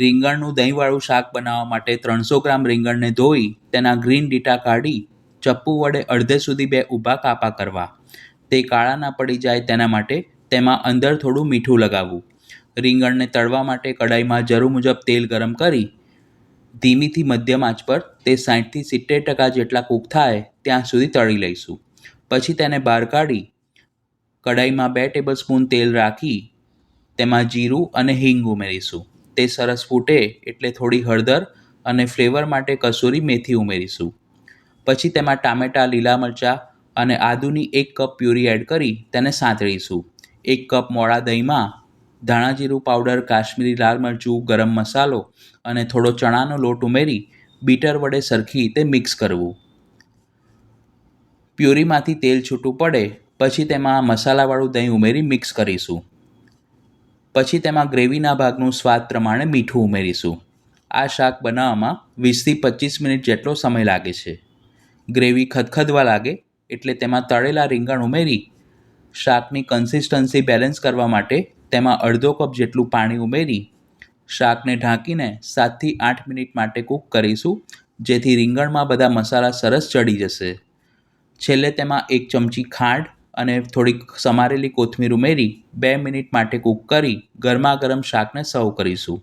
રીંગણનું દહીંવાળું શાક બનાવવા માટે ત્રણસો ગ્રામ રીંગણને ધોઈ, તેના ગ્રીન ડીટા કાઢી, ચપ્પુ વડે અડધે સુધી બે ઊભા કાપા કરવા. તે કાળા ના પડી જાય તેના માટે તેમાં અંદર થોડું મીઠું લગાવવું. રીંગણને તળવા માટે કડાઈમાં જરૂર મુજબ તેલ ગરમ કરી, ધીમીથી મધ્યમ આંચ પર તે સાઠથી સિત્તેર ટકા જેટલા કૂક થાય ત્યાં સુધી તળી લઈશું. પછી તેને બહાર કાઢી, કડાઈમાં બે ટેબલ સ્પૂન તેલ રાખી, તેમાં જીરું અને હિંગ ઉમેરીશું. તે સરસ ફૂટે એટલે થોડી હળદર અને ફ્લેવર માટે કસૂરી મેથી ઉમેરીશું. પછી તેમાં ટામેટાં, લીલા મરચાં અને આદુની એક કપ પ્યુરી એડ કરી તેને સાંતળીશું. એક કપ મોળા દહીંમાં ધાણા જીરું પાવડર, કાશ્મીરી લાલ મરચું, ગરમ મસાલો અને થોડો ચણાનો લોટ ઉમેરી બીટર વડે સરખી રીતે મિક્સ કરવું. પ્યુરીમાંથી તેલ છૂટું પડે, પછી તેમાં મસાલાવાળું દહીં ઉમેરી મિક્સ કરીશું. પછી તેમાં ગ્રેવીના ભાગનું સ્વાદ પ્રમાણે મીઠું ઉમેરીશું. આ શાક બનાવવામાં વીસથી પચીસ મિનિટ જેટલો સમય લાગે છે. ગ્રેવી ખદખદવા લાગે એટલે તેમાં તળેલા રીંગણ ઉમેરી શાકની કન્સિસ્ટન્સી બેલેન્સ કરવા માટે તેમાં અડધો કપ જેટલું પાણી ઉમેરી શાકને ઢાંકીને સાતથી આઠ મિનિટ માટે કૂક કરીશું, જેથી રીંગણમાં બધા મસાલા સરસ ચડી જશે. છેલ્લે તેમાં એક ચમચી ખાંડ અને થોડીક સમારેલી કોથમીર ઉમેરી બે મિનિટ માટે કૂક કરી ગરમા ગરમ શાકને સર્વ કરીશું.